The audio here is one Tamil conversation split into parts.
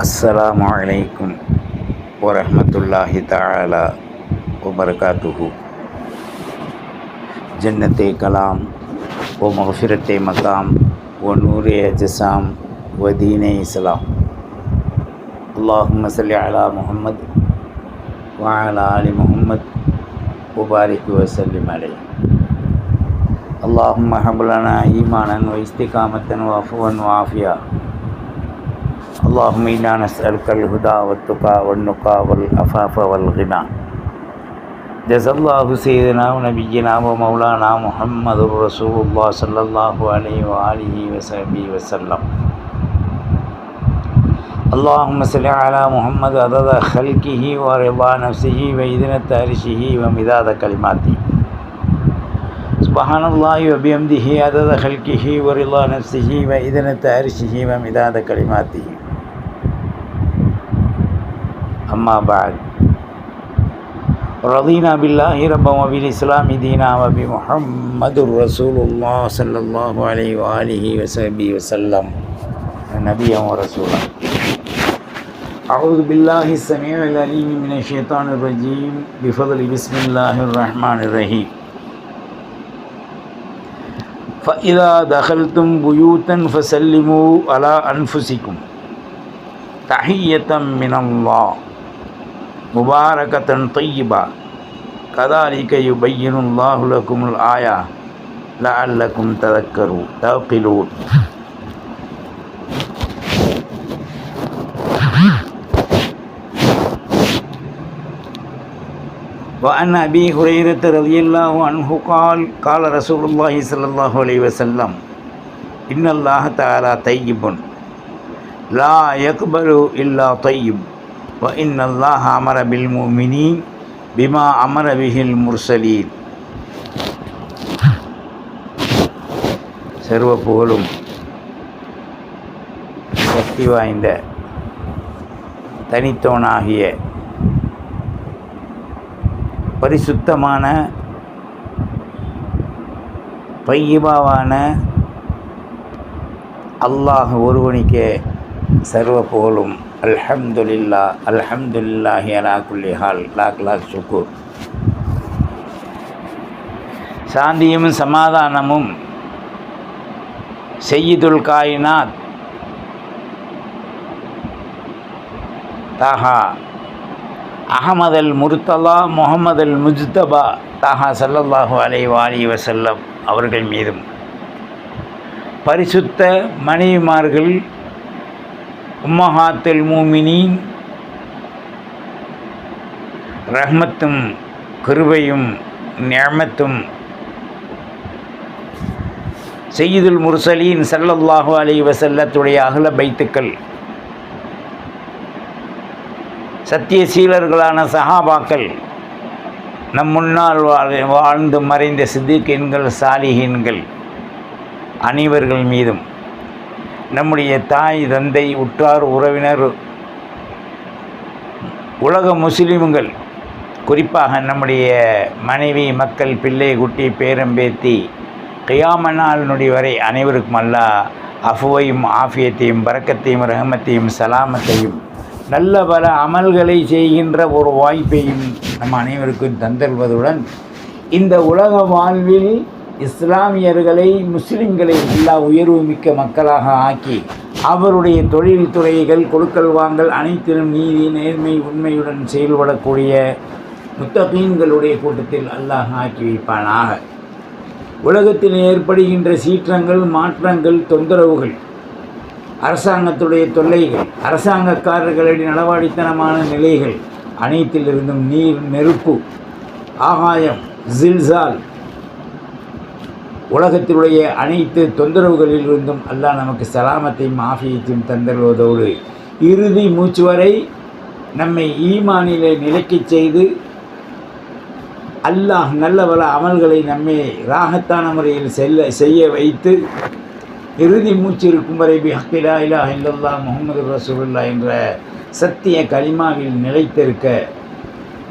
அஸ்ஸலாம் வலைக்கும் வரமத்துல்லாஹி தாலா உபர்காத்துஹு ஜன்னத்தை கலாம் ஓ மஹஃபிரத்தை மகாம் ஓ நூரே அஜசாம் ஓ தீனே இஸ்லாம். அல்லாஹும் சல்லி அலா முகமது வாலா அலி முகமது உபாரிக் வசல்லிம் அலை அல்லாஹும் ஹபுலனா ஈமானன் வைஸ்திகாமத்தன் வஃபுவன் வாஃபியா اللهم إنا نسألك الهدى والتقى والنقى والعفاف والغنى. جزا الله سيدنا ونبينا ومولانا محمد رسول الله صلى الله عليه وآله وصحبه وسلم. اللهم صل على محمد عدد خلقه ورضا نفسه وإذنة عرشه ومداد كلماته. سبحان الله وبحمده عدد خلقه ورضا نفسه وإذنة عرشه ومداد كلماته. أما بعد. رضينا بالله ربا وبالإسلام دينا وبمحمد رسول الله صلى الله عليه وآله وصحبه وسلم. نبيا ورسولا. أعوذ بالله السميع العليم من الشيطان الرجيم. بفضل بسم الله الرحمن الرحيم. فإذا دخلتم بيوتا فسلموا على أنفسكم. تحية من الله. مباركة طيبة. كذلك يبين الله لكم الآية. لعلكم تذكروا تعقلون وعن أبي هريرة رضي الله عنه قال قال رسول الله صلى الله عليه وسلم إن الله تعالى طيب. لا يقبل إلا طيب. வ இன்னல்லாஹ் அமர பில் முமினின் பிமா அமர விஹில் முர்சலீன் சர்வ புகழும் சக்தி வாய்ந்த தனித்தோனாகிய பரிசுத்தமான பையிபாவான அல்லாஹ் ஒருவனிக்கே சர்வ புகழும் அல்ஹம்துலில்லா அல்ஹம்துல்லாஹி அலா குல்லி ஹால் லாக் லாக் சுக்கூர் சாந்தியும் சமாதானமும் செய்யுதுல் காயினாத் தாஹா அகமது அல் முர்த்தலா முகமது அல் முஜ்தபா தாஹா சல்லல்லாஹு அலை வாலி வசல்லம் அவர்கள் மீதும். பரிசுத்த மனைவிமார்கள் உம்மஹாத்துல் மூமினின். ரஹ்மத்தும் கிருபையும் நியமத்தும். செய்யுதுல் முர்சலீன் சல்லல்லாஹு அலி வசல்லத்துடைய அகல பைத்துக்கள். சத்தியசீலர்களான சஹாபாக்கள் நம் முன்னால் வாழ்ந்து மறைந்த சித்திகீன்கள் சாலிஹீன்கள் அனைவர்கள் மீதும். நம்முடைய தாய் தந்தை உற்றார் உறவினர் உலக முஸ்லீம்கள் குறிப்பாக நம்முடைய மனைவி மக்கள் பிள்ளை குட்டி பேரம்பேத்தி கையாம நாளினுடைய வரை அனைவருக்கும் அல்லா அஃபுவையும் ஆஃபியத்தையும் பறக்கத்தையும் ரஹமத்தையும் சலாமத்தையும் நல்ல பல அமல்களை செய்கின்ற ஒரு வாய்ப்பையும் நம் அனைவருக்கும் தந்தல்வதுடன் இந்த உலக வாழ்வில் இஸ்லாமியர்களை முஸ்லிம்களை எல்லா உயர்வு மிக்க மக்களாக ஆக்கி அவருடைய தொழில் துறைகள் கொடுக்கல் வாங்கல் அனைத்திலும் நீதி நேர்மை உண்மையுடன் செயல்படக்கூடிய முத்தகீன்களுடைய கூட்டத்தில் அல்லாஹ் ஆக்கி வைப்பானாக. உலகத்தில் ஏற்படுகின்ற சீற்றங்கள் மாற்றங்கள் தொந்தரவுகள் அரசாங்கத்துடைய தொல்லைகள் அரசாங்கக்காரர்களுடைய நடவாடித்தனமான நிலைகள் அனைத்திலிருந்தும் நீர் நெருப்பு ஆகாயம் ஜில்சால் உலகத்தினுடைய அனைத்து தொந்தரவுகளிலிருந்தும் அல்லாஹ் நமக்கு சலாமத்தையும் ஆஃபியத்தையும் தந்தருவதோடு இறுதி மூச்சு வரை நம்மை ஈமானிலே நிலைக்கச் செய்து அல்லாஹ் நல்ல பல அமல்களை நம்மை ராகத்தான முறையில் செல்ல செய்ய வைத்து இறுதி மூச்சு இருக்கும் வரை பி இலா இல்லல்லா முகமது ரசூலுல்லா என்ற சத்திய கலிமாவில் நிலைத்திருக்க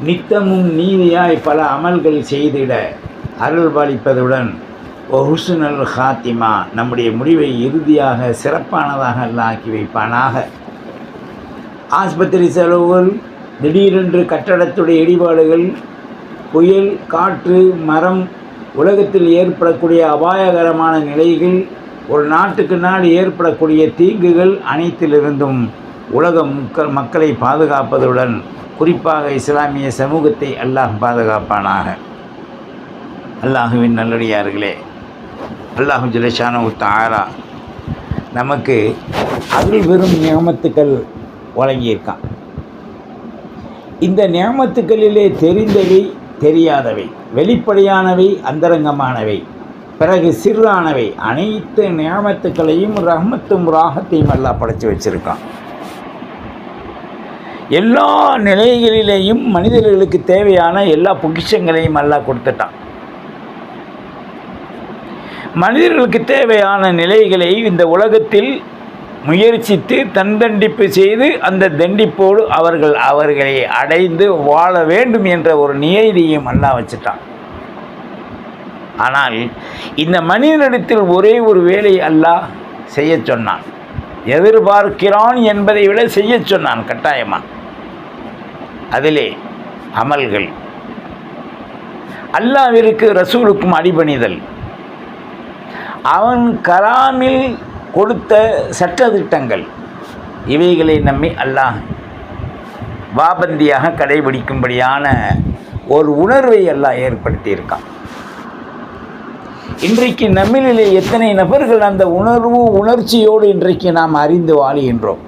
நித்தமும் நீதியாய் பல அமல்கள் செய்திட அருள் பாலிப்பதுடன் ஒஹுசுனல் ஹாத்திமா நம்முடைய முடிவை இறுதியாக சிறப்பானதாக அல்ல ஆக்கி வைப்பானாக. ஆஸ்பத்திரி செலவுகள் திடீரென்று கட்டடத்துடைய இடிபாடுகள் புயல் காற்று மரம் உலகத்தில் ஏற்படக்கூடிய அபாயகரமான நிலைகள் ஒரு நாட்டுக்கு நாடு ஏற்படக்கூடிய தீங்குகள் அனைத்திலிருந்தும் உலக மக்கள் மக்களை பாதுகாப்பதுடன் குறிப்பாக இஸ்லாமிய சமூகத்தை அல்லாஹ் பாதுகாப்பானாக. அல்லாஹுவின் நல்லடியார்களே அல்லாஹு ஜிலேஷானு தாரா நமக்கு அருள் வெறும் நியமத்துக்கள் வழங்கியிருக்கான். இந்த நியமத்துக்களிலே தெரிந்தவை தெரியாதவை வெளிப்படையானவை அந்தரங்கமானவை பிறகு சிறானவை அனைத்து நியமத்துக்களையும் ரஹ்மத்தும் ராகத்தையும் எல்லாம் படைச்சி வச்சிருக்கான். எல்லா நிலைகளிலேயும் மனிதர்களுக்கு தேவையான எல்லா பொக்கிஷங்களையும் எல்லாம் கொடுத்துட்டான். மனிதர்களுக்கு தேவையான நிலைகளை இந்த உலகத்தில் முயற்சித்து தந்தண்டிப்பு செய்து அந்த தண்டிப்போடு அவர்கள் அவர்களை அடைந்து வாழ வேண்டும் என்ற ஒரு நியதியும் அல்லா வச்சுட்டான். ஆனால் இந்த மனிதனிடத்தில் ஒரே ஒரு வேலை அல்லாஹ் செய்ய சொன்னான். எதிர்பார்க்கிறான் என்பதை விட செய்ய சொன்னான் கட்டாயமாக அதிலே அமல்கள். அல்லாவிற்கு ரசூலுக்கும் அடிபணிதல். அவன் கலாமில் கொடுத்த சட்டத்திட்டங்கள் இவைகளை நம்மை அல்லாஹ் வாபந்தியாக கடைபிடிக்கும்படியான ஒரு உணர்வை அல்லாஹ் ஏற்படுத்தியிருக்கான். இன்றைக்கு நம்மிலே எத்தனை நபர்கள் அந்த உணர்வு உணர்ச்சியோடு இன்றைக்கு நாம் அறிந்து வாழுகின்றோம்.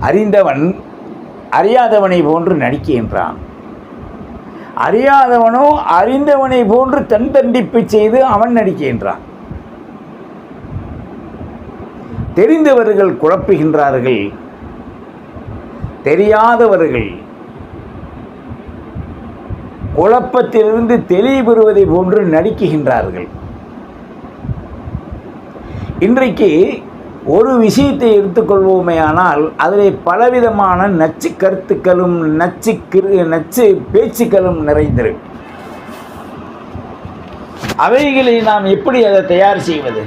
அறிந்தவன் அறியாதவனை போன்று நடிக்கின்றான். அறியாதவனோ அறிந்தவனை போன்று தன் தண்டிப்பு செய்து அவன் நடிக்கின்றான். தெரிந்தவர்கள் குழப்புகின்றார்கள். தெரியாதவர்கள் குழப்பத்திலிருந்து தெளிவு பெறுவதை போன்று நடிக்குகின்றார்கள் இன்றைக்கு ஒரு விஷயத்தை எடுத்துக்கொள்வோமே ஆனால் அதில் பலவிதமான நச்சு கருத்துக்களும் நச்சு கிரு நச்சு பேச்சுக்களும் நிறைந்திருக்கும். அவைகளை நாம் எப்படி அதை தயார் செய்வது?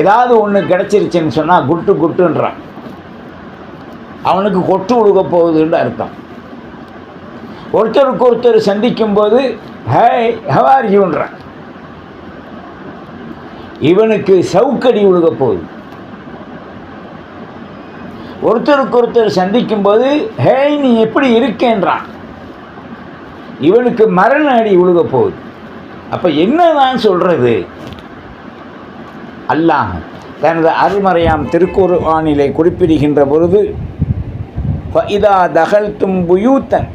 ஏதாவது ஒன்று கிடச்சிருச்சுன்னு சொன்னால் குட்டு குட்டுன்றான். அவனுக்கு கொட்டு கொடுக்க போகுதுன்னு அர்த்தம். ஒருத்தருக்கு ஒருத்தர் சந்திக்கும் போது ஹே ஹவார் யூன்றான் இவனுக்கு சவுக்கடி உழுக போகுது. ஒருத்தருக்கு ஒருத்தர் சந்திக்கும் போது ஹே நீ எப்படி இருக்கேன்றான்? இவனுக்கு மரண அடி உழுக போகுது. அப்போ என்னதான் சொல்கிறது அல்லாஹ் தனது அருள்மறையாம் திருக்குர்ஆனிலே குறிப்பிடுகின்ற பொழுது இதா தகழ்த்தும் புயூத்தன்.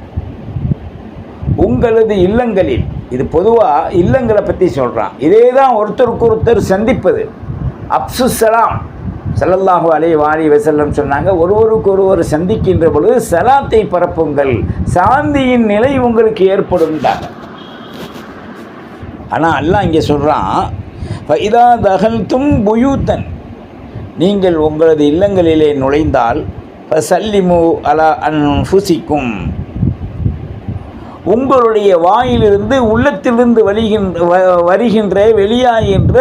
உங்களது இல்லங்களில் இது பொதுவாக இல்லங்களை பற்றி சொல்கிறான் இதே தான் ஒருத்தருக்கு ஒருத்தர் சந்திப்பது. அப்சுசலாம் சல்லல்லாஹு அலை வாலி வசல்லம் சொன்னாங்க ஒருவருக்கு ஒருவர் சந்திக்கின்ற பொழுது சலாத்தை பரப்புங்கள் சாந்தியின் நிலை உங்களுக்கு ஏற்படும்ட்டாங்க ஆனால் அல்லாஹ் இங்கே சொல்கிறான் இதா தகல்தும் புயூத்தன். நீங்கள் உங்களது இல்லங்களிலே நுழைந்தால் சல்லிமு அலா அன் ஃபுசிக்கும் உங்களுடைய வாயிலிருந்து உள்ளத்திலிருந்து வலிகின்ற வருகின்ற வெளியாகின்ற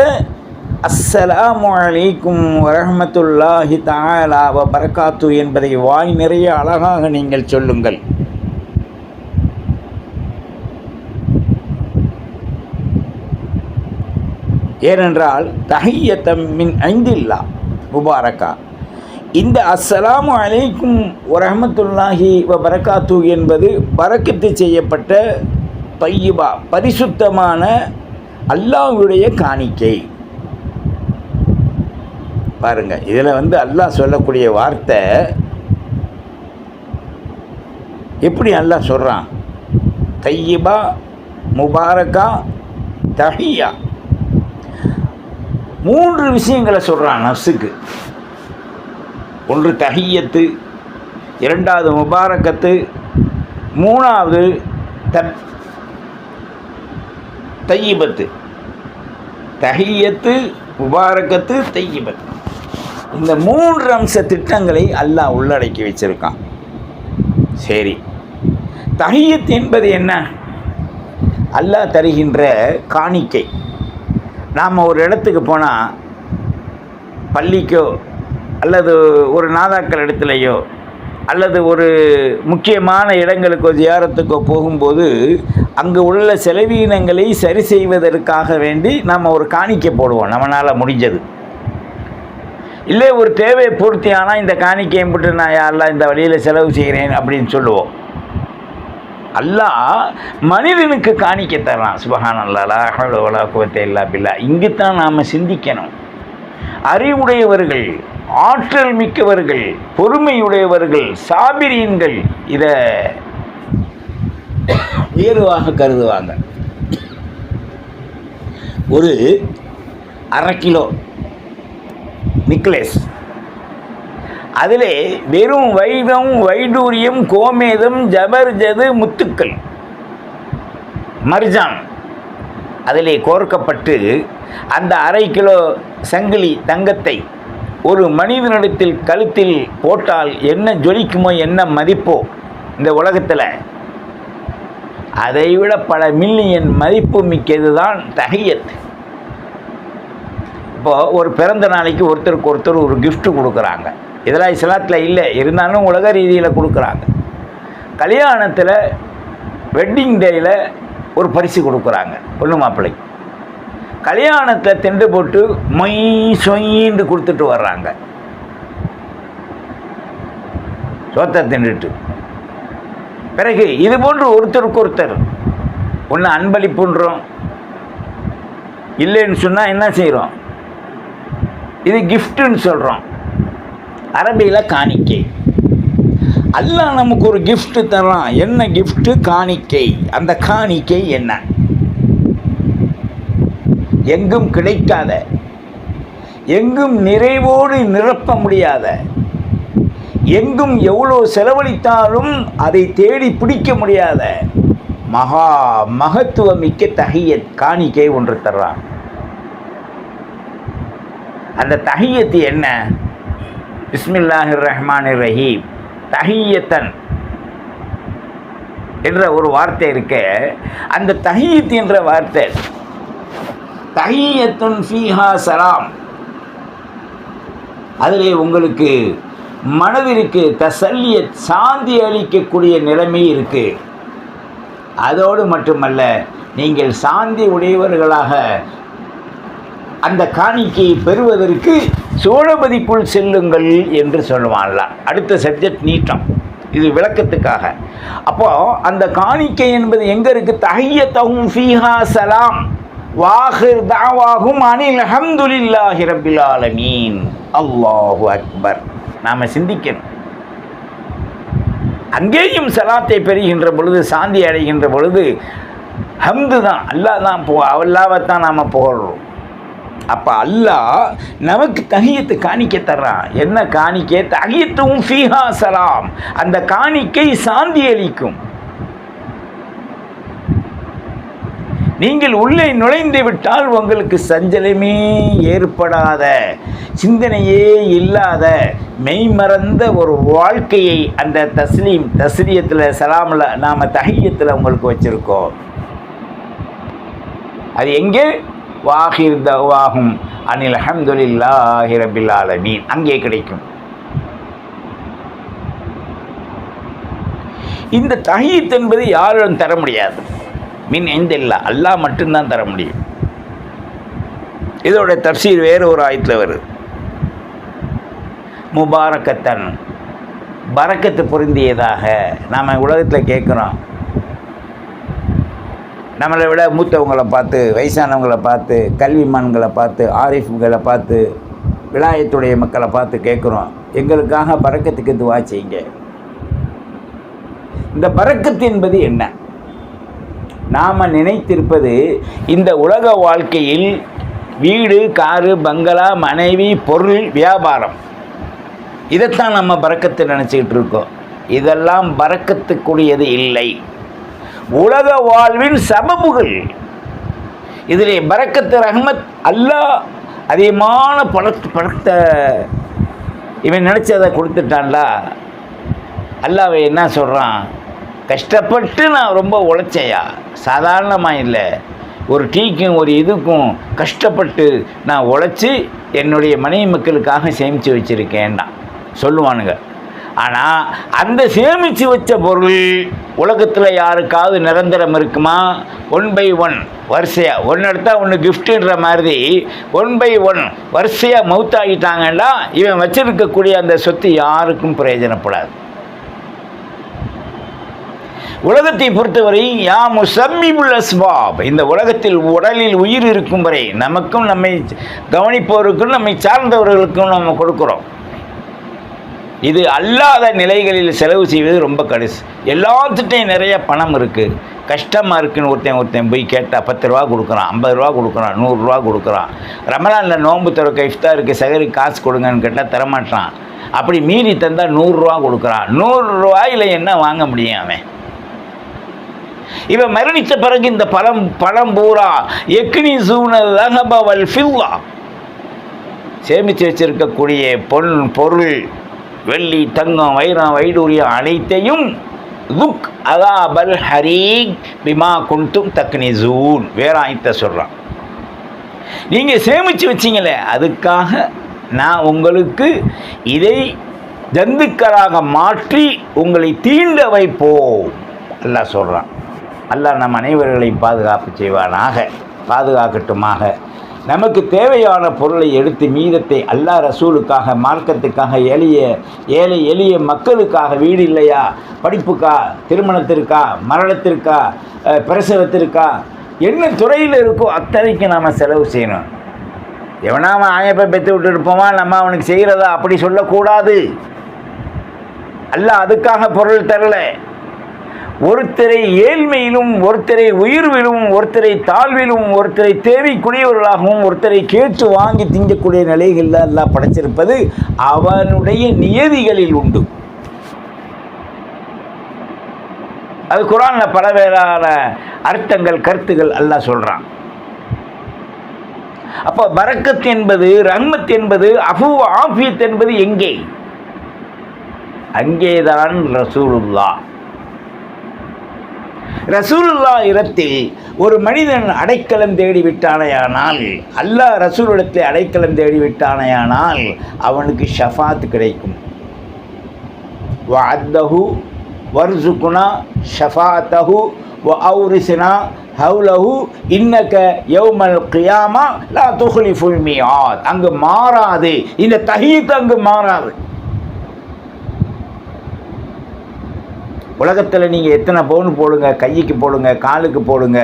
அஸ்ஸலாமு அலைக்கும் வரஹமத்துல்லாஹி தாலா வ பரக்காத்து என்பதை வாய் நிறைய அழகாக நீங்கள் சொல்லுங்கள். ஏனென்றால் தஹியத்தம் மின் ஐந்தில்லா முபாரக்கா. இந்த அஸ்ஸலாமு அலைக்கும் வரஹமத்துல்லாஹி வ பரக்காத்து என்பது பறக்கத்து செய்யப்பட்ட பையுபா பரிசுத்தமான அல்லாஹ்வுடைய காணிக்கை. பாருங்க இதில் வந்து அல்லாஹ் சொல்லக்கூடிய வார்த்தை எப்படி அல்லாஹ் சொல்கிறான் தையிபா முபாரக்கா தஹியா. மூன்று விஷயங்களை சொல்கிறான் நஃப்ஸுக்கு. ஒன்று தஹியத்து இரண்டாவது முபாரக்கத்து மூணாவது தத் தையிபத்து. தஹியத்து முபாரக்கத்து தையிபத்து. இந்த மூன்று அம்ச திட்டங்களை அல்லாஹ் உள்ளடக்கி வச்சிருக்கான். சரி. தஹியத் என்பது என்ன? அல்லாஹ் தருகின்ற காணிக்கை. நாம் ஒரு இடத்துக்கு போனால் பள்ளிக்கோ அல்லது ஒரு நாதாக்கள் இடத்துலையோ அல்லது ஒரு முக்கியமான இடங்களுக்கோ ஜியாரத்துக்கோ போகும்போது அங்கு உள்ள செலவீனங்களை சரி செய்வதற்காக வேண்டி நம்ம ஒரு காணிக்கை போடுவோம் நம்மளால் முடிஞ்சது. இல்லை ஒரு தேவை பூர்த்தி ஆனால் இந்த காணிக்கையை போட்டு நான் யாரெல்லாம் இந்த வழியில் செலவு செய்கிறேன் அப்படின்னு சொல்லுவோம். அல்லாஹ் மனிதனுக்கு காணிக்க தரலாம் சுபஹான் அல்லாலா வலா குவத்தை இல்லா பில்லா. இங்கு தான் நாம் சிந்திக்கணும். அறிவுடையவர்கள் ஆற்றல் மிக்கவர்கள் பொறுமையுடையவர்கள் சாபிரியன்கள் இதை உயர்வாக கருதுவாங்க. ஒரு அரை கிலோ நிக்லஸ். அதிலே வெறும் வைரம் வைடூரியம் கோமேதம் ஜபர்ஜது முத்துக்கள். மர்ஜான். அதிலே கோர்க்கப்பட்டு அந்த அரை கிலோ சங்கிலி தங்கத்தை ஒரு மனிதனிடத்தில் கழுத்தில் போட்டால் என்ன ஜொலிக்குமோ என்ன மதிப்போ இந்த உலகத்தில் அதைவிட பல மில்லியன் மதிப்பு மிக்கது தான் தகையத் இப்போது ஒரு பிறந்த நாளைக்கு ஒருத்தருக்கு ஒருத்தர் ஒரு கிஃப்ட்டு கொடுக்குறாங்க. இதெல்லாம் இஸ்லாத்தில் இல்லை இருந்தாலும் உலக ரீதியில் கொடுக்குறாங்க. கல்யாணத்தில் வெட்டிங் டேயில் ஒரு பரிசு கொடுக்குறாங்க பொண்ணு மாப்பிள்ளை. கல்யாணத்தை திண்டு போட்டு மொய் சொயின்னு கொடுத்துட்டு வர்றாங்க. சோத்தை திண்டுட்டு பிறகு இது போன்று ஒருத்தருக்கு ஒருத்தர் ஒன்று அன்பளிப்புன்றோம். இல்லைன்னு சொன்னால் என்ன செய்கிறோம் இது கிஃப்ட்டுன்னு சொல்கிறோம் அரபியில் காணிக்கை. அல்லா நமக்கு ஒரு கிஃப்ட்டு தரான். என்ன கிஃப்ட்டு காணிக்கை. அந்த காணிக்கை என்ன? எங்கும் கிடைக்காத. எங்கும் நிறைவோடு நிரப்ப முடியாத. எங்கும் எவ்வளோ செலவழித்தாலும் அதை தேடி பிடிக்க முடியாத. மகா மகத்துவமிக்க தகையத் காணிக்கை ஒன்று தர்றான் அந்த தகையத்து என்ன? பிஸ்மில்லாஹிர் ரஹ்மான் ரஹீம். தஹியத்தன் என்ற ஒரு வார்த்தை இருக்க. அந்த தஹியத் என்ற வார்த்தை தஹியத்துன் ஃபீஹா சலாம். அதிலே உங்களுக்கு மனதிற்கு தசல்லிய சாந்தி அளிக்கக்கூடிய நிலைமை இருக்கு. அதோடு மட்டுமல்ல நீங்கள் சாந்தி உடையவர்களாக அந்த காணிக்கையை பெறுவதற்கு சோழபதிக்குள் செல்லுங்கள் என்று சொல்லுவான்ல. அடுத்த சப்ஜெக்ட் நீட்டம். இது விளக்கத்துக்காக. அப்போ அந்த காணிக்கை என்பது எங்க இருக்கு? தகும் ஃபீஹா சலாம். வாஹிர் தாவாகும் அனில் அஹம்துலில்லாஹி ரப்பில் ஆலமீன். அல்லாஹு அக்பர். நாம் சிந்திக்கணும். அங்கேயும் சலாத்தை பெறுகின்ற பொழுது சாந்தி அடைகின்ற பொழுது ஹம்து தான் அல்லாஹ் தான் போ அல்லாவைத்தான் நாம் புகழ்றோம். அப்போ அல்லாஹ் நமக்கு தகியத்து காணிக்க தர்றான் என்ன காணிக்கை? தகியத்தும் ஃபீஹா சலாம். அந்த காணிக்கை சாந்தி அளிக்கும். நீங்கள் உள்ளே நுழைந்து விட்டால் உங்களுக்கு சஞ்சலமே ஏற்படாத சிந்தனையே இல்லாத மெய்மறந்த ஒரு வாழ்க்கையை அந்த தஸ்லீம் தஸ்லியத்தில் சலாமில் நாம் தஹியத்தில் உங்களுக்கு வச்சுருக்கோம். அது எங்கே? வாஹிர் தவாகும் அனில் அஹம்துலில்லாஹி ரபில் ஆலமீன். அங்கே கிடைக்கும். இந்த தஹீத் என்பது யாரும் தர முடியாது. மின் எந்த இல்லை அல்லாஹ் மட்டும்தான் தர முடியும். இதோட தப்சீர் வேறு ஒரு ஆயத்தில் வருது. முபாரக்கத்தன் பறக்கத்து பொருந்தியதாக நாம் உலகத்தில் கேட்குறோம். நம்மளை விட மூத்தவங்களை பார்த்து வயசானவங்களை பார்த்து கல்விமான்களை பார்த்து ஆரிஃப்களை பார்த்து விலாயத்துடைய மக்களை பார்த்து கேட்குறோம். எங்களுக்காக பறக்கத்துக்கு துவா செய்யுங்க. இந்த பறக்கத்து என்பது என்ன? நாம் நினைத்திருப்பது இந்த உலக வாழ்க்கையில் வீடு காரு பங்களா மனைவி பொருள் வியாபாரம். இதைத்தான் நம்ம பறக்கத்து நினச்சிக்கிட்டு இருக்கோம். இதெல்லாம் பறக்கத்துக்குரியது இல்லை. உலக வாழ்வின் சபபுகள் இதிலே பரக்கத்து ரஹ்மத் அல்லாஹ் அதிகமான பழத்து படத்தை இவன் நினச்சதை கொடுத்துட்டான்டா. அல்லாவை என்ன சொல்கிறான் கஷ்டப்பட்டு நான் ரொம்ப உழைச்சையா? சாதாரணமாக இல்லை. ஒரு டீக்கும் ஒரு இதுக்கும் கஷ்டப்பட்டு நான் உழைச்சி என்னுடைய மனைவி மக்களுக்காக சேமித்து வச்சுருக்கேன்னா சொல்லுவானுங்க. ஆனால் அந்த சேமித்து வச்ச பொருள் உலகத்தில் யாருக்காவது நிரந்தரம் இருக்குமா? ஒன் பை ஒன் வரிசையாக ஒன்று எடுத்தால் ஒன்று கிஃப்ட்டுன்ற மாதிரி ஒன் பை ஒன் வரிசையாக மவுத்தாகிட்டாங்கன்னா இவன் வச்சிருக்கக்கூடிய அந்த சொத்து யாருக்கும் பிரயோஜனப்படாது. உலகத்தை பொறுத்தவரை யா முசம்மிபுல் அஸ்பாப். இந்த உலகத்தில் உடலில் உயிர் இருக்கும் வரை நமக்கும் நம்மை கவனிப்பவருக்கும் நம்மை சார்ந்தவர்களுக்கும் நம்ம கொடுக்குறோம். இது அல்லாத நிலைகளில் செலவு செய்வது ரொம்ப கடுசு. எல்லாத்துட்டையும் நிறைய பணம் இருக்குது கஷ்டமாக இருக்குன்னு ஒருத்தன் ஒருத்தன் போய் கேட்டால் பத்து ரூபா கொடுக்குறான் ஐம்பது ரூபா கொடுக்குறான் நூறுரூவா கொடுக்குறான். ரமலானில் நோன்பு திறக்க இஃப்தாருக்கு சகரி காசு கொடுங்கன்னு கேட்டால் தரமாட்டான். அப்படி மீறி தந்தால் நூறுரூவா கொடுக்குறான். நூறுரூவாயில் என்ன வாங்க முடியும் அவன்? இவன் மரணித்த பிறகு இந்த பழம் பழம் பூரா எக்னி சூனல் ஃபில்லா. சேமித்து வச்சிருக்கக்கூடிய பொன் பொருள் வெள்ளி தங்கம் வைரம் வைடூரியம் அனைத்தையும் லுக் அதா பல் ஹரீக் பிமா குண்டும் தக்னி ஜூன் வேறாயத்தை சொல்கிறான் நீங்கள் சேமித்து வச்சிங்களே அதுக்காக நான் உங்களுக்கு இதை ஜந்துக்களாக மாற்றி உங்களை தீண்ட வைப்போம். எல்லாம் சொல்கிறான் அல்லாஹ் நம் அனைவர்களை பாதுகாப்பு செய்வானாக பாதுகாக்கட்டுமாக. நமக்கு தேவையான பொருளை எடுத்து மீதத்தை அல்லா ரசூலுக்காக மார்க்கத்துக்காக எளிய ஏழை எளிய மக்களுக்காக வீடு இல்லையா படிப்புக்கா திருமணத்திற்கா மரணத்திற்கா பிரசவத்திற்கா என்ன துறையில் இருக்கோ அத்தனைக்கு நாம் செலவு செய்யணும். எவனா அவன் ஆயப்பை பெற்று விட்டு இருப்போமா நம்ம அவனுக்கு செய்கிறதா அப்படி சொல்லக்கூடாது. அல்ல அதுக்காக பொருள் தரலை. ஒருத்தரை ஏழ்மையிலும் ஒருத்தரை உயர்விலும் ஒருத்தரை தாழ்விலும் ஒருத்தரை தேவைக்குரியவர்களாகவும் ஒருத்தரை கேட்டு வாங்கி திங்கக்கூடிய நிலைகளில் எல்லாம் படைச்சிருப்பது அவனுடைய நியதிகளில் உண்டு. அது குரானில் பலவேறான அர்த்தங்கள் கருத்துகள் எல்லாம் சொல்கிறான் அப்போ பரக்கத் என்பது ரஹ்மத் என்பது அஃபு ஆஃபியத் என்பது எங்கே? அங்கேதான் ரசூலுல்லா ரசூலுல்லா இடத்தில் ஒரு மனிதன் அடைக்கலம் தேடி விட்டானையானால் அல்லாஹ் ரசூலிடத்தில் அடைக்கலம் தேடி விட்டானையானால் அவனுக்கு ஷஃபாத் கிடைக்கும். வஅத்தஹு வர்சுகுனா ஷஃபாத்தஹு வ அவுரிசினா ஹவுலஹு இன்னக்க யௌமல் கியாமா லா துஹ்லிஃபுல் மியாத். அங்கு மாறாது. இந்த தஹீத் அங்கு மாறாது. உலகத்தில் நீங்கள் எத்தனை பவுன் போடுங்க கைக்கு போடுங்க காலுக்கு போடுங்க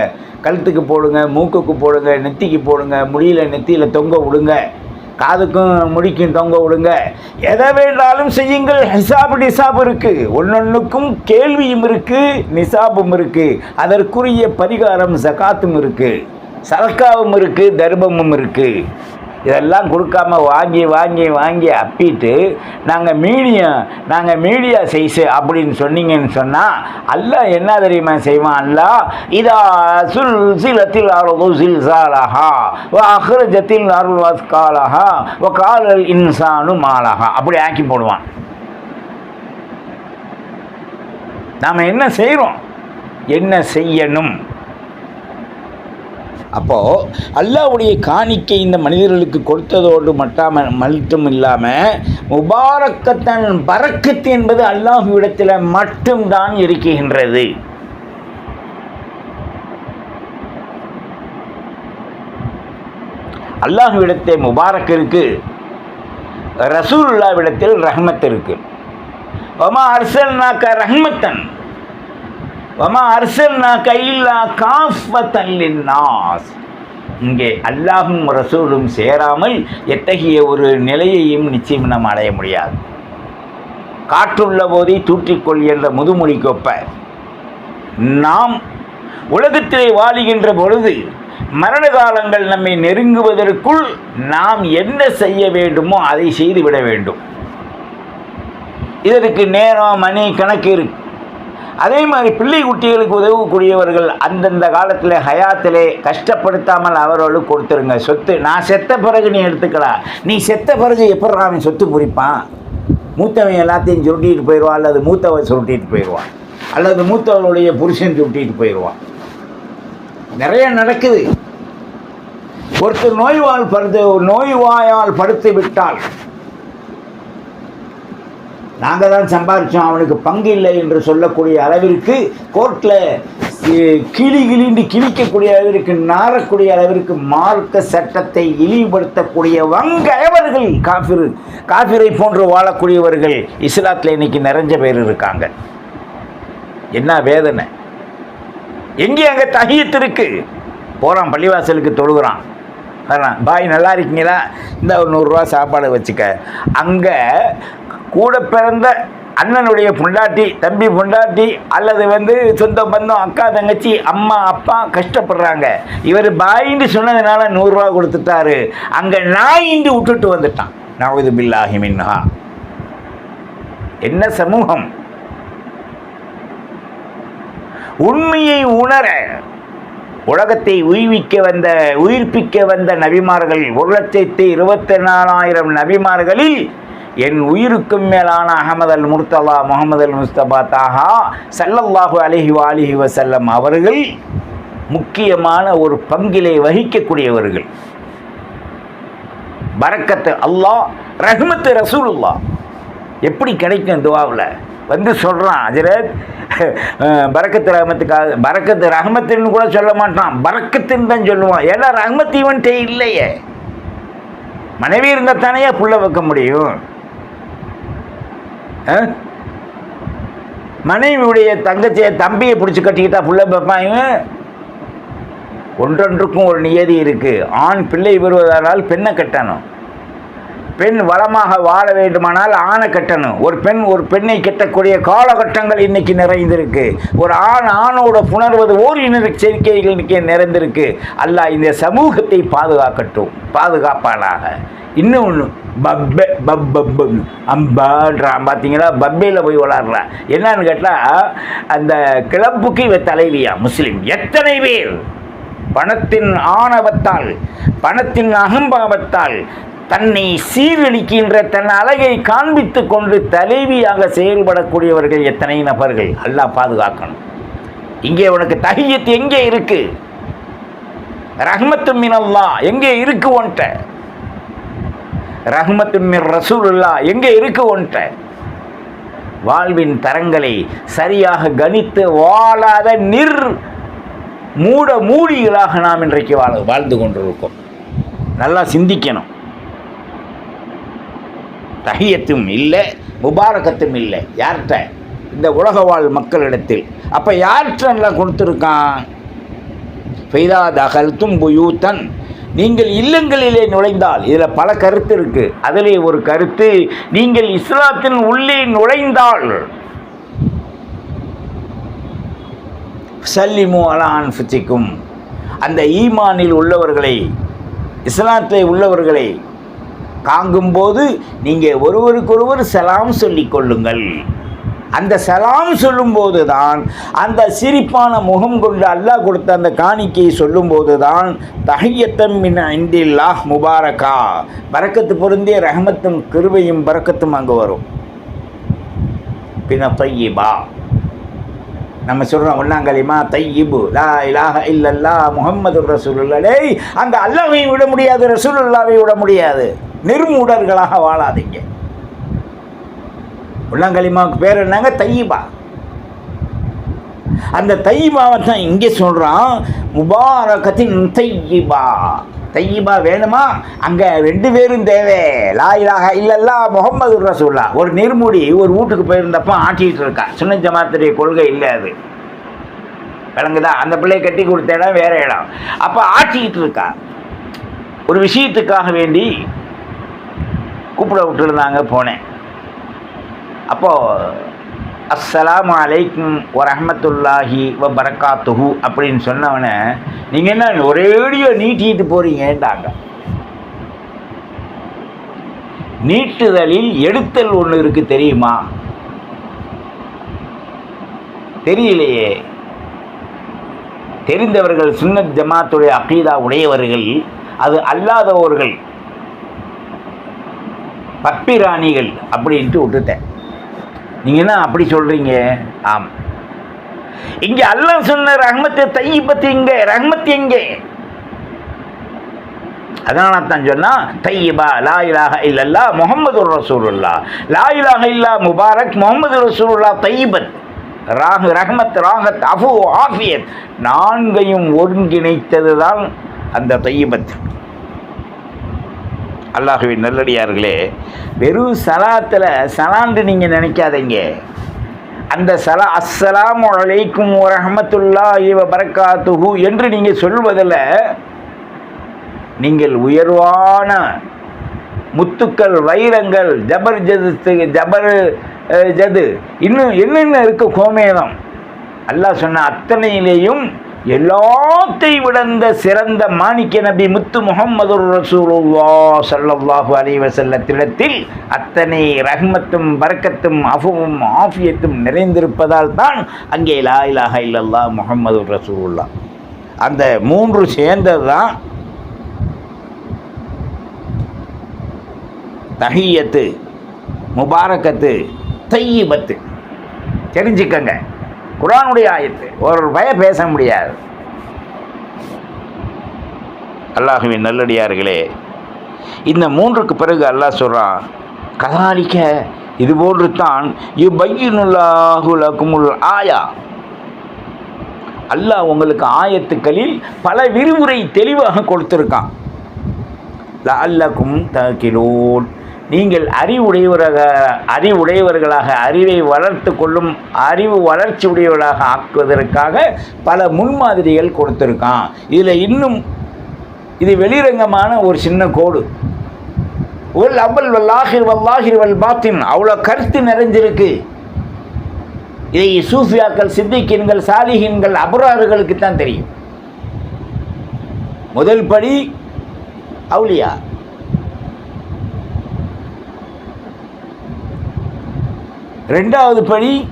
கழுத்துக்கு போடுங்க மூக்குக்கு போடுங்க நெத்திக்கு போடுங்க முடியில் நெத்தியில் தொங்க விடுங்க காதுக்கும் முடிக்கும் தொங்க விடுங்க. எதை வேண்டாலும் செய்யுங்கள். ஹிசாபு நிசாபு இருக்குது ஒன்னொன்றுக்கும் கேள்வியும் இருக்குது நிசாபும் இருக்குது அதற்குரிய பரிகாரம் சகாத்தும் இருக்குது சரக்காவும் இருக்குது தர்மமும் இருக்குது இதெல்லாம் கொடுக்காம வாங்கி வாங்கி வாங்கி அப்பிட்டு நாங்கள் மீடியம் நாங்கள் மீடியா சைஸு அப்படின்னு சொன்னீங்கன்னு சொன்னால் அல்லாஹ் என்ன தெரியுமா செய்வான்? அல்லாஹ் இதா சுல் சிலத்தில் அருள் சில் சாலஹா வ அஹ்ரஜத்தில் அருள் வஸ்காலஹா ஓ காலல் இன்சானு மாலஹா. அப்படி ஆக்கி போடுவான். நாம் என்ன செய்கிறோம் என்ன செய்யணும்? அப்போது அல்லாஹ்வுடைய காணிக்கை இந்த மனிதர்களுக்கு கொடுத்ததோடு மட்டாம மட்டும் இல்லாமல் முபாரக்கத்தன் பறக்கத்து என்பது அல்லாஹுவிடத்தில் மட்டும்தான் இருக்கின்றது. அல்லாஹுவிடத்தை முபாரக் இருக்கு. ரசூலுல்லாவிடத்தில் ரஹ்மத் இருக்கு. ஒமா அர்சல்னாக்க ரஹ்மத்தன். வமா அர்சல்னாக்க கையில்லா காஃபத்தன் லின்னாஸ். இங்கே அல்லாஹும் ரசூலும் சேராமல் எத்தகைய ஒரு நிலையையும் நிச்சயம் நாம் அடைய முடியாது. காற்றுள்ள போதை தூற்றிக்கொள் என்ற முதுமொழி கொப்ப. நாம் உலகத்திலே வாழுகின்ற பொழுது மரண காலங்கள் நம்மை நெருங்குவதற்குள் நாம் என்ன செய்ய வேண்டுமோ அதை செய்துவிட வேண்டும். இதற்கு நேரம் மணி கணக்கு இருக்கு. அதே மாதிரி பிள்ளை குட்டிகளுக்கு உதவக்கூடியவர்கள் அந்தந்த காலத்தில் ஹயாத்திலே கஷ்டப்படுத்தாமல் அவர்களுக்கு கொடுத்துருங்க. சொத்து நான் செத்த பிறகு நீ எடுத்துக்கலாம் நீ செத்த பிறகு எப்படி அவன் சொத்து குறிப்பான் மூத்தவன் எல்லாத்தையும் சுருட்டிட்டு போயிடுவான் அல்லது மூத்தவன் சுருட்டிட்டு போயிடுவான் அல்லது மூத்தவனுடைய புருஷன் சுருட்டிட்டு போயிடுவான். நிறைய நடக்குது. ஒருத்தர் நோய்வால் படுத்து நோய்வாயால் படுத்து விட்டால் நாங்கள் தான் சம்பாரித்தோம் அவனுக்கு பங்கு இல்லை என்று சொல்லக்கூடிய அளவிற்கு கோர்ட்டில் கிளி கிளிந்து கிழிக்கக்கூடிய அளவிற்கு நாரக்கூடிய அளவிற்கு மார்க்க சட்டத்தை இழிவுபடுத்தக்கூடிய வங்கயவர்கள் காஃபிர் காஃபிரை போன்று வாழக்கூடியவர்கள் இஸ்லாத்தில் இன்னைக்கு நிறைஞ்ச பேர் இருக்காங்க. என்ன வேதனை? எங்கே அங்கே தகியத்து இருக்கு? போகிறான் பள்ளிவாசலுக்கு தொழுகிறான். பாய் நல்லா இருக்கீங்களா? இந்த ஒரு நூறுரூவா சாப்பாடு வச்சுக்க. அங்கே கூட பிறந்த அண்ணனுடைய பொண்டாட்டி தம்பி பொண்டாட்டி அல்லது வந்து சொந்த பந்தம் அக்கா தங்கச்சி அம்மா அப்பா கஷ்டப்படுறாங்க. இவர் பாயின்னு சொன்னதுனால நூறுரூவா கொடுத்துட்டாரு. அங்கே நாயிண்டு விட்டுட்டு வந்துட்டான். நவது பில்லாஹி மின்ஹா. என்ன சமூகம்? உண்மையை உணர உலகத்தை உய்விக்க வந்த உயிர்ப்பிக்க வந்த நபிமார்கள் ஒரு லட்சத்தி இருபத்தி நாலாயிரம் நபிமார்களில் என் உயிருக்கும் மேலான அகமது அல் முர்த்தலா முகமது அல் முஸ்தபா தாஹா சல்லல்லாஹு அலிஹி வாலிஹி வசல்லம் அவர்கள் முக்கியமான ஒரு பங்கிலே வகிக்கக்கூடியவர்கள். பரக்கத்து அல்லாஹ் ரஹ்மத்து ரசூலுல்லா எப்படி கிடைக்கும் துவாவில்? வந்து சொல்கிறான் ஹஜரத் பறக்கத்து ரஹமத்துக்காக பறக்கத்து ரஹமத்துன்னு கூட சொல்ல மாட்டான். பறக்கத்துன்னு தான் சொல்லுவான். ஏன்னா ரஹமத் இவன்ட்டே இல்லையே. மனைவி இருந்தால் தானே புள்ள வைக்க முடியும். மனைவியுடைய தங்கச்சியை தம்பியை பிடிச்சி கட்டிக்கிட்டா புள்ள வைப்பான் ஒன்றொன்றுக்கும் ஒரு நியதி இருக்குது ஆண் பிள்ளை பெறுவதானால் பெண்ணை கட்டணும். பெண் வளமாக வாழ வேண்டுமானால் ஆணை கட்டணும். ஒரு பெண் ஒரு பெண்ணை கட்டக்கூடிய காலகட்டங்கள் இன்னைக்கு நிறைந்திருக்கு. ஒரு ஆண் ஆணோட புணர்வது ஓர் இன சேர்க்கைகள் இன்னைக்கு நிறைந்திருக்கு. அல்ல இந்த சமூகத்தை பாதுகாக்கட்டும். பாதுகாப்பானாக. இன்னொன்று பப்பே பப்பப்பு அம்பான்றான் பார்த்தீங்களா பப்பேயில் போய் விளாட்றான் என்னன்னு கேட்டால் அந்த கிளப்புக்கு இவ தலைவியா? முஸ்லீம். எத்தனை பேர்? பணத்தின் ஆணவத்தால் பணத்தின் அகம்பாவத்தால் தன்னை சீரழிக்கின்ற தன் அழகை காண்பித்து கொண்டு தலைவியாக செயல்படக்கூடியவர்கள் எத்தனை நபர்கள்? அல்லாஹ் பாதுகாக்கணும். இங்கே உனக்கு தகியத்து எங்கே இருக்கு? ரஹ்மத்து மினல்லா எங்கே இருக்கு ஒன்ட்ட ரஹ்மத்து மின் ரசூலுல்லா எங்கே இருக்கு ஒன்ட்ட வாழ்வின் தரங்களை சரியாக கணித்து வாழாத நிர் மூட மூடிகளாக நாம் இன்றைக்கு வாழ வாழ்ந்து கொண்டிருக்கோம். நல்லா சிந்திக்கணும். தஹியத்தும் இல்லை முபாரக்கத்தும் இல்லை. யார்கிட்ட? இந்த உலக வாழ் மக்களிடத்தில். அப்போ யார்கிட்ட நல்லா கொடுத்துருக்கான்? தகல்த்தும் தகல்தும் புயூத்தன். நீங்கள் இல்லங்களிலே நுழைந்தால் இதில் பல கருத்து இருக்குது அதிலே ஒரு கருத்து நீங்கள் இஸ்லாத்தின் உள்ளே நுழைந்தால். சல்லிமு அலான் ஃபிச்சிக்கும் அந்த ஈமானில் உள்ளவர்களை இஸ்லாத்தில் உள்ளவர்களை காங்கும்போது நீங்கள் ஒருவருக்கொருவர் செலாம் சொல்லிக் கொள்ளுங்கள். அந்த செலாம் சொல்லும்போது தான் அந்த சிரிப்பான முகம் கொண்டு அல்லாஹ் கொடுத்த அந்த காணிக்கையை சொல்லும்போது தான் தஹியத்தம் மின் இந்தில்லாஹ் முபாரக்கா பறக்கத்து பொருந்திய ரஹமத்தும் கிருபையும் பறக்கத்தும் அங்கே வரும். பின தையிபா. நம்ம சொல்கிறோம் ஒன்னாங்கலிமா தையிபு லா இலாஹ இல்லல்லா முகம்மது ரசூலுல்லா அந்த அல்லாவை விட முடியாது ரசூலுல்லாவை விட முடியாது. நிர்மூடர்களாக வாழாதீங்க. உள்ளங்களிமாவுக்கு பேர் என்னங்க? தையிபா அந்த தையிபாவை தான் இங்கே சொல்கிறான் முபாரகத்தின் தையிபா தையிபா வேணுமா? அங்கே ரெண்டு பேரும் தேவை. லாயிலாக இல்லல்லா முகமது ரசூல்லா ஒரு நிர்மூடி ஒரு வீட்டுக்கு போயிருந்தப்போ ஆட்டிகிட்டு இருக்கா. சுன்ன ஜமாத்துடைய கொள்கை இல்லை அது. விளங்குதா? அந்த பிள்ளையை கட்டி கொடுத்த இடம் வேற இடம். அப்போ ஆட்டிக்கிட்டு இருக்கா. ஒரு விஷயத்துக்காக வேண்டி கூப்பிட விட்டுருந்தாங்க போனேன். அப்போது அஸ்ஸலாம் அலைக்கும் வரஹமத்துல்லாஹி வ பரக்காத்துஹு அப்படின்னு சொன்னவனே நீங்கள் என்ன ஒரேடியோ நீட்டிட்டு போகிறீங்கன்றாங்க நீட்டுதலில் எடுத்தல் ஒன்று இருக்குது தெரியுமா? தெரியலையே. தெரிந்தவர்கள் சுன்னத் ஜமாத்துடைய அகீதா உடையவர்கள் அது அல்லாதவர்கள். பப்பிராணிகள் அப்படின்ட்டு விட்டுட்டேன். நீங்கள் என்ன அப்படி சொல்கிறீங்க ஆம். இங்கே அல்லாஹ் சொன்ன ரஹ்மத்தை தை பற்றி எங்கே? ரஹ்மத் எங்கே? அதனால தான் சொன்னால் தையபா லா இலாஹ இல்லல்லா முகமது ரசூலுல்லா லா இலாஹ இல்லா முபாரக் முகமது ரசூலுல்லா தையபத். ராகு ரஹமத் ராகத் அஃபு ஆஃபியத். நான்கையும் ஒருங்கிணைத்தது தான் அந்த தையபத். அல்லாஹுவின் நல்லடியார்களே வெறும் சலாத்தில் சலாண்டு நீங்கள் நினைக்காதீங்க. அந்த சலா அஸ்ஸலாம் அலைக்கும் ரஹமத்துல்லா இவ பரக்காத்துஹு என்று நீங்கள் சொல்வதில் நீங்கள் உயர்வான முத்துக்கள் வைரங்கள் ஜபர் ஜது ஜபர் ஜது இன்னும் என்னென்ன இருக்குது கோமேதம்? அல்லாஹ் சொன்ன அத்தனையிலேயும் எல்லாத்தை விடந்த சிறந்த மாணிக்க நபி முத்து முகம்மது ரசூலுல்லா சல்லாஹு அலைஹி திடத்தில் அத்தனை ரஹ்மத்தும் பறக்கத்தும் அஃபுவும் ஆஃபியத்தும் நிறைந்திருப்பதால் தான் அங்கே லா இலாஹ முகமது முகம்மது ரசூலுல்லா அந்த மூன்று சேர்ந்தது தான் தஹியத்து முபாரக்கத்து தையிபத்து. தெரிஞ்சுக்கங்க. குரானுடைய ஆயத்து. ஒரு பய பேச முடியாது. அல்லாஹுவின் நல்லடியார்களே இந்த மூன்றுக்கு பிறகு அல்லாஹ் சொல்கிறான் கதாலிக்க இதுபோன்று தான் யுபையினுல்லாஹுலகுமுல் ஆயா. அல்லாஹ் உங்களுக்கு ஆயத்துக்களில் பல விரிவுரை தெளிவாக கொடுத்துருக்கான். அல்லக்கும் தகிலோன். நீங்கள் அறிவுடையவராக அறிவுடையவர்களாக அறிவை வளர்த்து கொள்ளும் அறிவு வளர்ச்சி உடையவர்களாக ஆக்குவதற்காக பல முன்மாதிரிகள் கொடுத்துருக்கான். இதில் இன்னும் இது வெளிரங்கமான ஒரு சின்ன கோடு. ஒல் அவ்வல் வல்லாஹிர் வல்லாஹிர் வல் பாத்தின். அவ்வளோ கருத்து நிறைஞ்சிருக்கு. இதை சூஃபியாக்கள் சித்திக்கின்கள் சாலிகின்கள் அபராறுகளுக்கு தான் தெரியும். முதல் படி அவுலியா ரெண்டாவது பணி.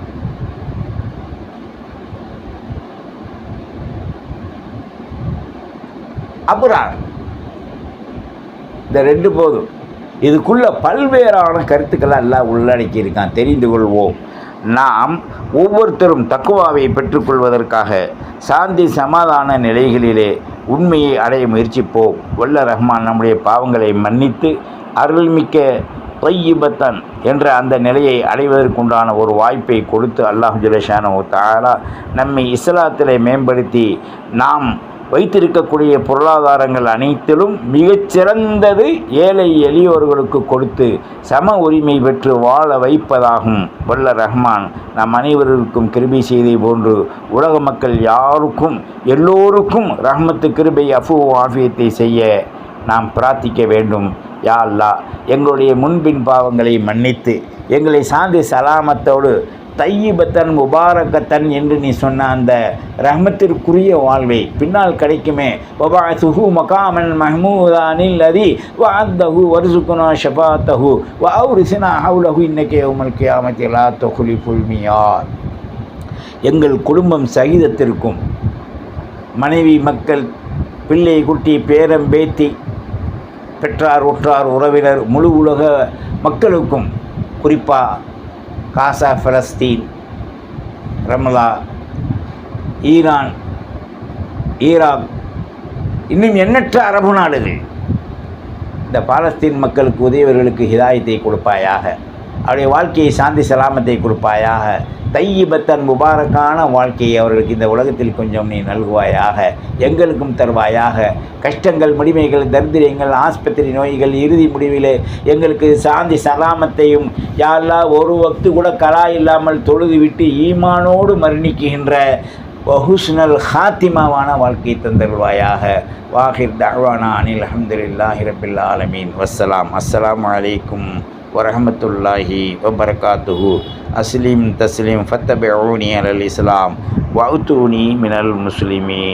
அபுரார் இந்த ரெண்டு போதும். இதுக்குள்ள பல்வேறான கருத்துக்களை எல்லாம் உள்ளடக்கி இருக்கான் தெரிந்து கொள்வோம். நாம் ஒவ்வொருத்தரும் தக்குவாவை பெற்றுக்கொள்வதற்காக சாந்தி சமாதான நிலைகளிலே உண்மையை அடைய முயற்சிப்போம். வல்ல ரஹ்மான் நம்முடைய பாவங்களை மன்னித்து அருள்மிக்க தொய்யிபத்தன் என்ற அந்த நிலையை அடைவதற்குண்டான ஒரு வாய்ப்பை கொடுத்து அல்லாஹ் ஜுலேஷானோ தாரா நம்மை இஸ்லாத்திலே மேம்படுத்தி நாம் வைத்திருக்கக்கூடிய பொருளாதாரங்கள் அனைத்திலும் மிகச்சிறந்தது ஏழை எளியோர்களுக்கு கொடுத்து சம உரிமை பெற்று வாழ வைப்பதாகும். வல்ல ரஹ்மான் நம் அனைவருக்கும் கிருபை செய்தை போன்று உலக மக்கள் யாருக்கும் எல்லோருக்கும் ரஹ்மத்து கிருபை அஃபு ஆஃபியத்தை செய்ய நாம் பிரார்த்திக்க வேண்டும். யா அல்லா எங்களுடைய முன்பின் பாவங்களை மன்னித்து எங்களை சாந்தி சலாமத்தோடு தையிபத்தன் முபாரக்கத்தன் என்று நீ சொன்ன அந்த ரஹமத்திற்குரிய வாழ்வை பின்னால் கிடைக்குமே. ஒபா சுஹு மகாமன் மஹமூதானில் அதி வஅத்தஹு வருசுகுனா ஷபாத்தஹு வ அவுரிசினா ஹவுலஹு இன்னைக்கு யௌமல் கியாமத்தி லா தொகுலி புல்மியார் எங்கள் குடும்பம் சகிதத்திற்கும் மனைவி மக்கள் பிள்ளை குட்டி பேரம் பேத்தி பெற்றார் உற்றார் உறவினர் முழு உலக மக்களுக்கும் குறிப்பாக Gaza Palestine Ramallah Iran Iraq இன்னும் எண்ணற்ற அரபு நாடுகள். இந்த பாலஸ்தீன் மக்களுக்கு உதவியவர்களுக்கு ஹிதாயத்தை கொடுப்பாயாக அவருடைய வாழ்க்கையை சாந்தி சலாமத்தை கொடுப்பாயாக தையிபத்தன் முபாரக்கான வாழ்க்கையை அவர்களுக்கு இந்த உலகத்தில் கொஞ்சம் நீ நல்குவாயாக எங்களுக்கும் தருவாயாக. கஷ்டங்கள் முடிமைகள் தரித்திரியங்கள் ஆஸ்பத்திரி நோய்கள் இறுதி முடிவிலே எங்களுக்கு சாந்தி சலாமத்தையும் யாரெல்லாம் ஒரு வக்து கூட கலா இல்லாமல் தொழுது விட்டு ஈமானோடு மரணிக்குகின்ற வஹுஸ்னல் ஹாத்திமாவான வாழ்க்கை தந்தருள்வாயாக. வாஹிர் தஹ்வானா அனில் அஹமதுல்லாஹி ரபில் ஆலமீன். வஸ்ஸலாம். அஸ்ஸலாம் வலைக்கும் வரஹமத்துல்லாஹி வபரகாத்துஹு அஸ்லீம் தஸ்லீம் ஃபத்தபிஊனி அலல் இஸ்லாம் வஅத்தூனி மினல் முஸ்லிமீன்